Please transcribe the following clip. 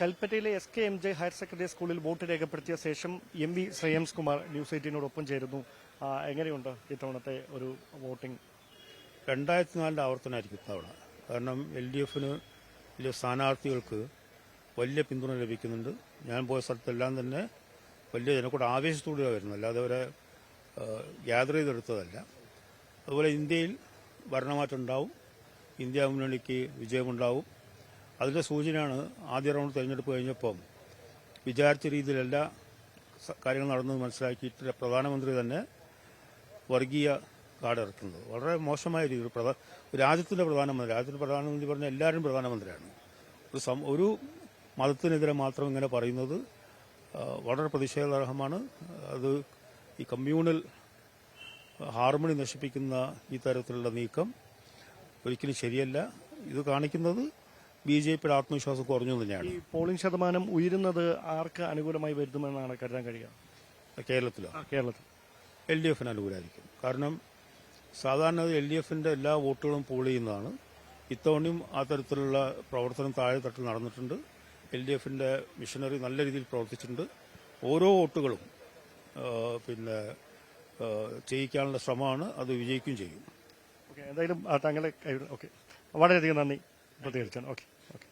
കൽപ്പറ്റയിലെ S K M J higher secondary സ്കൂളിൽ vote രേഖപ്പെടുത്തിയ ശേഷം M V Shreyams Kumar news എയ്റ്റീനോടൊപ്പം ചേരുന്നു. എങ്ങനെയുണ്ട് ഇത്തവണത്തെ ഒരു വോട്ടിംഗ്? രണ്ടായിരത്തി നാലിന്റെ ആവർത്തനമായിരിക്കും ഇത്തവണ. കാരണം എൽ ഡി എഫിന് വലിയ സ്ഥാനാർത്ഥികൾക്ക് വലിയ പിന്തുണ ലഭിക്കുന്നുണ്ട്. ഞാൻ പോയ സ്ഥലത്തെല്ലാം തന്നെ വലിയ ജനക്കൂടെ ആവേശത്തോടെയാണ് വരുന്നത്. അല്ലാതെ അവരെ ഗ്യാദർ ചെയ്തെടുത്തതല്ല. അതുപോലെ ഇന്ത്യയിൽ ഭരണമാറ്റം ഉണ്ടാവും. ഇന്ത്യ മുന്നണിക്ക് വിജയമുണ്ടാവും. അതിന്റെ സൂചനയാണ് ആദ്യ റൗണ്ട് തെരഞ്ഞെടുപ്പ് കഴിഞ്ഞപ്പം വിചാരിച്ച രീതിയിലല്ല കാര്യങ്ങൾ നടന്നത് മനസ്സിലാക്കിയിട്ട് പ്രധാനമന്ത്രി തന്നെ വർഗീയ കാർഡ് ഇറക്കുന്നത്. വളരെ മോശമായ രീതിയിൽ രാജ്യത്തിന്റെ പ്രധാനമന്ത്രി രാജ്യത്തിന്റെ പ്രധാനമന്ത്രി പറഞ്ഞ എല്ലാവരും പ്രധാനമന്ത്രിയാണ്. ഒരു സം- ഒരു മതത്തിനെതിരെ മാത്രം ഇങ്ങനെ പറയുന്നത് വളരെ പ്രതിഷേധാർഹമാണ്. അത് ഈ കമ്മ്യൂണൽ ഹാർമണി നശിപ്പിക്കുന്ന ഈ തരത്തിലുള്ള നീക്കം ഒരിക്കലും ശരിയല്ല. ഇത് കാണിക്കുന്നത് ബി ജെ പിയുടെ ആത്മവിശ്വാസം കുറഞ്ഞു തന്നെയാണ്. ഈ പോളിംഗ് ശതമാനം ഉയരുന്നത് ആർക്ക് അനുകൂലമായി വരുത്തുമെന്നാണ് കരുതാൻ കഴിയുക? കേരളത്തിലോ? കേരളത്തിൽ. എൽ ഡി എഫിന് അനുകൂലമായിരിക്കും കാരണം സാധാരണ എൽ ഡി എഫിന്റെ എല്ലാ വോട്ടുകളും പോൾ ചെയ്യുന്നതാണ്. ഇത്തവണയും ആ തരത്തിലുള്ള പ്രവർത്തനം താഴെ തട്ടിൽ നടന്നിട്ടുണ്ട്. എൽ ഡി എഫിന്റെ മിഷനറി നല്ല രീതിയിൽ പ്രവർത്തിച്ചിട്ടുണ്ട്. ഓരോ വോട്ടുകളും പിന്നെ ചെയ്യിക്കാനുള്ള ശ്രമമാണ് അത് വിജയിക്കുകയും ചെയ്യും. എന്തായാലും താങ്കളെ ഓക്കെ. വളരെയധികം നന്ദി പ്രതികരിച്ചാണ് ഓക്കെ.